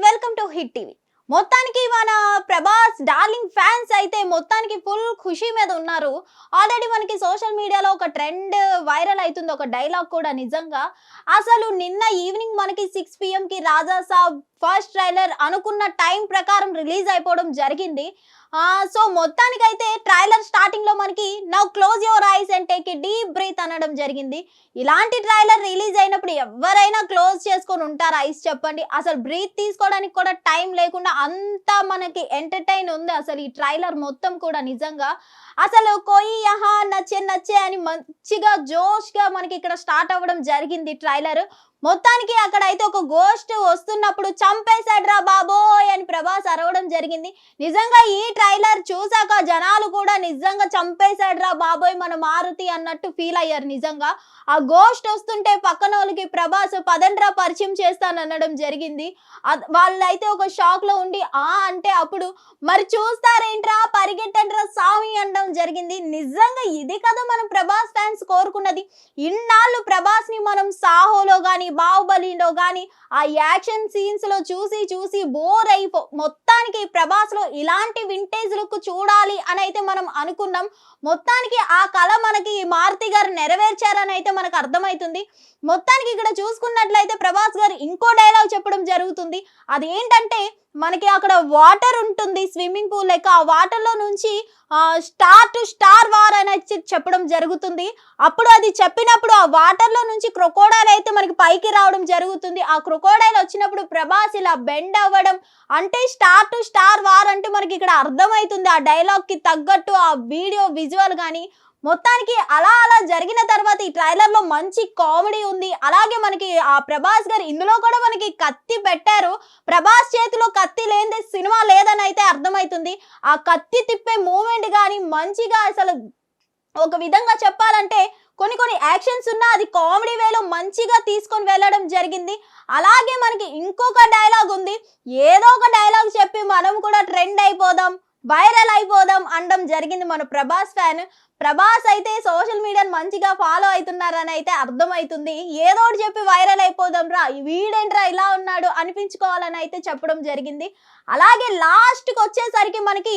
Welcome to hit TV మొత్తానికి మన Prabhas darling fans అయితే మొత్తానికి ఫుల్ ఖుషి మీద ఉన్నారు. ఆల్రెడీ మనకి సోషల్ మీడియాలో ఒక ట్రెండ్ వైరల్ అవుతుంది. ఒక డైలాగ్ కూడా నిజంగా. అసలు నిన్న ఈవినింగ్ మనకి సిక్స్ పిఎంకి రాజా సాబ్ ఫస్ట్ ట్రైలర్ అనుకున్న టైం ప్రకారం రిలీజ్ అయిపోవడం జరిగింది. సో మొత్తానికైతే ట్రైలర్ స్టార్టింగ్లో మనకి now close your eyes and take a deep breath అనడం జరిగింది. ఇలాంటి ట్రైలర్ రిలీజ్ అయినప్పుడు ఎవరైనా క్లోజ్ చేసుకొని ఉంటారు? ఐస్ చెప్పండి. అసలు బ్రీత్ తీసుకోవడానికి కూడా టైం లేకుండా అంతా మనకి ఎంటర్టైన్ ఉంది అసలు ఈ ట్రైలర్ మొత్తం కూడా నిజంగా. అసలు కోయి యహా నచ్చే నచ్చే అని మంచిగా జోష్గా మనకి ఇక్కడ స్టార్ట్ అవ్వడం జరిగింది ట్రైలర్ మొత్తానికి అక్కడ అయితే ఒక గోస్ట్ వస్తున్నప్పుడు చంపేశాడ్రా బాబోయ్ అని ప్రభాస్ అరవడం జరిగింది. నిజంగా ఈ ట్రైలర్ చూసాక జనాలు కూడా నిజంగా చంపేశాడ్రా బాబోయ్ మన మారుతి అన్నట్టు ఫీల్ అయ్యారు నిజంగా. ఆ గోస్ట్ వస్తుంటే పక్కన వాళ్ళకి ప్రభాస్ పదండ్రా పరిచయం చేస్తాననడం జరిగింది. అద్- వాళ్ళైతే ఒక షాక్లో ఉండి ఆ అంటే అప్పుడు మరి చూస్తారేంట్రా పరిగెట్టండ్రా సామి అనడం జరిగింది. నిజంగా ఇది కదా మనం ప్రభాస్ ఫ్యాన్స్ కోరుకున్నది. ఇన్నాళ్ళు ప్రభాస్ని మనం సాహోలో గాని బాహుబలిలో కానీ ఆ యాక్షన్ సీన్స్లో చూసి చూసి బోర్ అయిపో మొత్తానికి ప్రభాస్లో ఇలాంటి వింటేజ్ లుక్ చూడాలి అని అయితే మనం అనుకున్నాం. మొత్తానికి ఆ కళ మనకి మారుతి గారు నెరవేర్చారని అయితే మనకు అర్థమవుతుంది మొత్తానికి ఇక్కడ చూసుకున్నట్లయితే ప్రభాస్ గారు ఇంకో డైలాగ్ చెప్పడం జరుగుతుంది. అది ఏంటంటే మనకి అక్కడ వాటర్ ఉంటుంది స్విమ్మింగ్ పూల్ లెక్క. ఆ వాటర్లో నుంచి స్టార్ టు స్టార్ వార్ అని చెప్పడం జరుగుతుంది. అప్పుడు అది చెప్పినప్పుడు ఆ వాటర్లో నుంచి క్రొకోడైల్ అయితే మనకి పైకి రావడం జరుగుతుంది. ఆ క్రొకోడైల్ వచ్చినప్పుడు ప్రభాస్ ఇలా బెండ్ అవ్వడం అంటే స్టార్ టు స్టార్ వార్ అంటే మనకి ఇక్కడ అర్థమవుతుంది ఆ డైలాగ్కి తగ్గట్టు ఆ వీడియో విజువల్ కానీ మొత్తానికి అలా అలా జరిగిన తర్వాత ఈ ట్రైలర్లో మంచి కామెడీ ఉంది. అలాగే మనకి ఆ ప్రభాస్ గారు ఇందులో కూడా మనకి కత్తి పెట్టారు. ప్రభాస్ చేతిలో కత్తి లేనిదే సినిమా లేదని అయితే అర్థమవుతుంది ఆ కత్తి తిప్పే మూమెంట్ కానీ మంచిగా అసలు ఒక విధంగా చెప్పాలంటే కొన్ని కొన్ని యాక్షన్స్ ఉన్నా అది కామెడీ వేలో మంచిగా తీసుకొని వెళ్ళడం జరిగింది. అలాగే మనకి ఇంకొక డైలాగ్ ఉంది. ఏదో ఒక డైలాగ్ చెప్పి మనం కూడా ట్రెండ్ అయిపోదాం. వైరల్ అయిపోదాం అనడం జరిగింది మన ప్రభాస్ ఫ్యాన్. ప్రభాస్ అయితే సోషల్ మీడియాని మంచిగా ఫాలో అవుతున్నారని అయితే అర్థమవుతుంది ఏదో ఒకటి చెప్పి వైరల్ అయిపోదాం రా వీడేంట్రా ఇలా ఉన్నాడు అనిపించుకోవాలని అయితే చెప్పడం జరిగింది. అలాగే లాస్ట్కి వచ్చేసరికి మనకి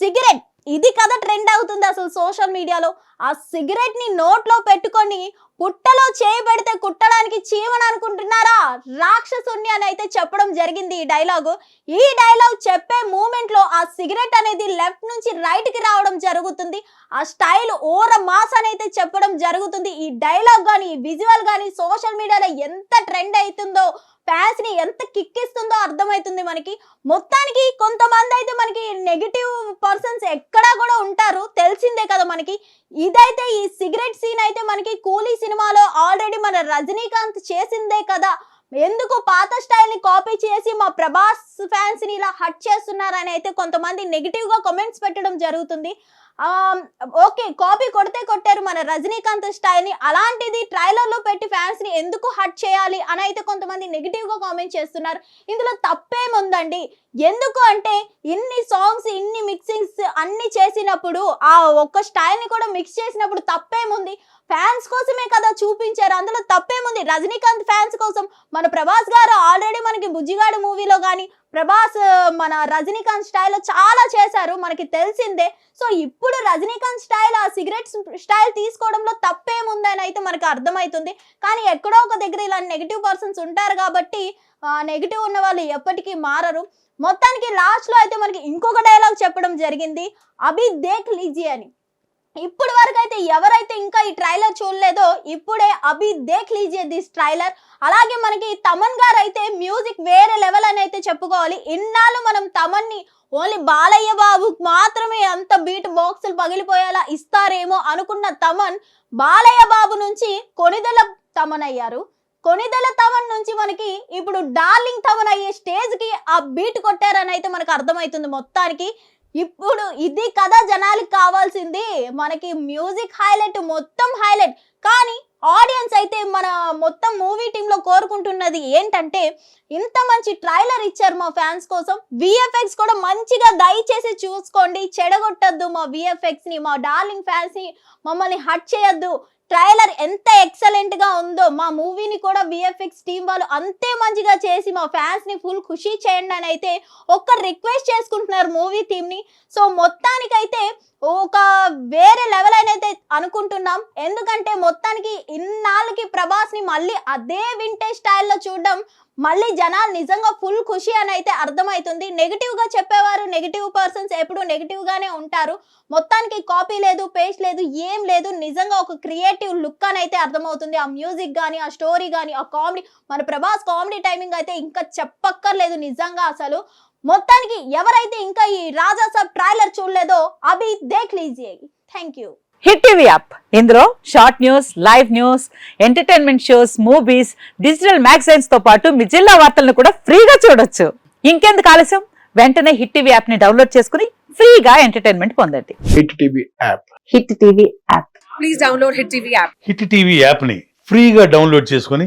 సిగరెట్. ఇది కదా ట్రెండ్ అవుతుంది అసలు సోషల్ మీడియాలో ఆ సిగరెట్ని నోట్లో పెట్టుకొని పుట్టలో చేయబెడితే కుట్టడానికి చీమని అనుకుంటున్నారా? రాక్షసుని అని అయితే చెప్పడం జరిగింది ఈ డైలాగు ఈ డైలాగ్ చెప్పే మూమెంట్లో ఆ సిగరెట్ అనేది లెఫ్ట్ నుంచి రైట్కి రావడం జరుగుతుంది. ఆ స్టైల్ ఓర మాస్ అని అయితే చెప్పడం జరుగుతుంది. ఈ డైలాగ్ కానీ ఈ విజువల్ కానీ సోషల్ మీడియాలో ఎంత ట్రెండ్ అవుతుందో ఫ్యాన్స్ని ఎంత కిక్కిస్తుందో అర్థమవుతుంది మనకి. మొత్తానికి కొంతమంది అయితే మనకి నెగిటివ్ పర్సన్స్ ఎక్కడా కూడా ఉంటారు. తెలిసిందే కదా మనకి. ఇదైతే ఈ సిగరెట్ సీన్ అయితే మనకి కూలీ సినిమాలో ఆల్రెడీ మన రజనీకాంత్ చేసిందే కదా. ఎందుకు పాత స్టైల్ని కాపీ చేసి మా ప్రభాస్ ఫ్యాన్స్ని ఇలా హట్ చేస్తున్నారని అయితే కొంతమంది నెగిటివ్గా కమెంట్స్ కామెంట్స్ పెట్టడం జరుగుతుంది. ఓకే కాపీ కొడితే కొట్టారు మన రజనీకాంత్ స్టైల్ని. అలాంటిది ట్రైలర్లో పెట్టి ఫ్యాన్స్ని ఎందుకు హట్ చేయాలి అని అయితే కొంతమంది నెగిటివ్గా కామెంట్ చేస్తున్నారు. ఇందులో తప్పేముందండి? ఎందుకు అంటే ఇన్ని సాంగ్స్ ఇన్ని మిక్సింగ్స్ అన్ని చేసినప్పుడు ఆ ఒక్క స్టైల్ని కూడా మిక్స్ చేసినప్పుడు తప్పేముంది? ఫ్యాన్స్ కోసమే కదా చూపించారు. అందులో తప్పేముంది? రజనీకాంత్ ఫ్యాన్స్ కోసం. మన ప్రభాస్ గారు ఆల్రెడీ మనకి బుజ్జిగాడు మూవీలో కానీ ప్రభాస్ మన రజనీకాంత్ స్టైల్లో చాలా చేశారు. మనకి తెలిసిందే. సో ఇప్పుడు రజనీకాంత్ స్టైల్ ఆ సిగరెట్ స్టైల్ తీసుకోవడంలో తప్పేముందని అయితే మనకు అర్థమవుతుంది కానీ ఎక్కడో ఒక దగ్గర ఇలా నెగిటివ్ పర్సన్స్ ఉంటారు కాబట్టి నెగిటివ్ ఉన్న వాళ్ళు ఎప్పటికీ మారరు. మొత్తానికి లాస్ట్లో అయితే మనకి ఇంకొక డైలాగ్ చెప్పడం జరిగింది. అభి దేక్ లీజీ అని. ఇప్పుడు వరకు అయితే ఎవరైతే ఇంకా ఈ ట్రైలర్ చూడలేదో ఇప్పుడే అభి దేక్ లీజియే దిస్ ట్రైలర్. అలాగే మనకి తమన్ గారు అయితే మ్యూజిక్ వేరే లెవెల్ అని అయితే చెప్పుకోవాలి. ఇన్నాళ్ళు మనం తమన్ని ఓన్లీ బాలయ్య బాబు మాత్రమే అంత బీట్ బాక్సులు పగిలిపోయేలా ఇస్తారేమో అనుకున్న తమన్ బాలయ్య బాబు నుంచి కొనిదెల తమన్ అయ్యారు. కొనిదెల తమన్ నుంచి మనకి ఇప్పుడు డార్లింగ్ తమన్ అయ్యే స్టేజ్కి ఆ బీట్ కొట్టారని అయితే మనకు అర్థమవుతుంది మొత్తానికి. ఇప్పుడు ఇది కదా జనాలకు కావాల్సింది. మనకి మ్యూజిక్ హైలైట్ మొత్తం హైలైట్ కానీ ఆడియన్స్ అయితే మన మొత్తం మూవీ టీంలో కోరుకుంటున్నది ఏంటంటే ఇంత మంచి ట్రైలర్ ఇచ్చారు మా ఫ్యాన్స్ కోసం. విఎఫ్ఎక్స్ కూడా మంచిగా దయచేసి చూసుకోండి. చెడగొట్టద్దు మా విఎఫ్ఎక్స్ని మా డార్లింగ్ ఫ్యాన్స్ని. మమ్మల్ని హట్ చేయొద్దు. ట్రైలర్ ఎంత ఎక్సలెంట్గా ఉందో మా మూవీని కూడా విఎఫ్ఎక్స్ టీం వాళ్ళు అంతే మంచిగా చేసి మా ఫ్యాన్స్ని ఫుల్ ఖుషి చేయండి అని అయితే ఒక్క రిక్వెస్ట్ చేసుకుంటున్నారు మూవీ టీమ్ని. సో మొత్తానికైతే ఒక వేరే లెవెల్ అయితే అనుకుంటున్నాం. ఎందుకంటే మొత్తానికి ఇన్నాళ్ళకి ప్రభాస్ని మళ్ళీ అదే వింటేజ్ స్టైల్లో చూడడం మళ్ళీ జనాలు నిజంగా ఫుల్ ఖుషి అని అయితే అర్థమవుతుంది. నెగిటివ్గా చెప్పేవారు నెగిటివ్ పర్సన్స్ ఎప్పుడు నెగిటివ్గానే ఉంటారు. మొత్తానికి కాపీ లేదు పేస్ట్ లేదు ఏం లేదు. నిజంగా ఒక క్రియేటివ్ లుక్ అని అయితే అర్థమవుతుంది. ఆ మ్యూజిక్ కానీ ఆ స్టోరీ కానీ ఆ కామెడీ మన ప్రభాస్ కామెడీ టైమింగ్ అయితే ఇంకా చెప్పక్కర్లేదు నిజంగా అసలు. మొత్తానికి ఎవరైతే ఇంకా ఈ రాజా సాబ్ ట్రైలర్ చూడలేదో అభి దేఖ్ లీజియే. Thank you Hit TV app. ఇందులో short news live news entertainment shows movies digital మ్యాగజైన్స్తో పాటు మీ జిల్లా వార్తలను కూడా ఫ్రీగా చూడొచ్చు. ఇంకెందుకు ఆలస్యం? వెంటనే హిట్ టీవీ యాప్ని డౌన్లోడ్ చేసుకుని ఫ్రీగా ఎంటర్టైన్మెంట్ పొందండి. Hit TV app. Hit TV app. Please download Hit TV app. Hit TV యాప్ని ఫ్రీగా డౌన్లోడ్ చేసుకొని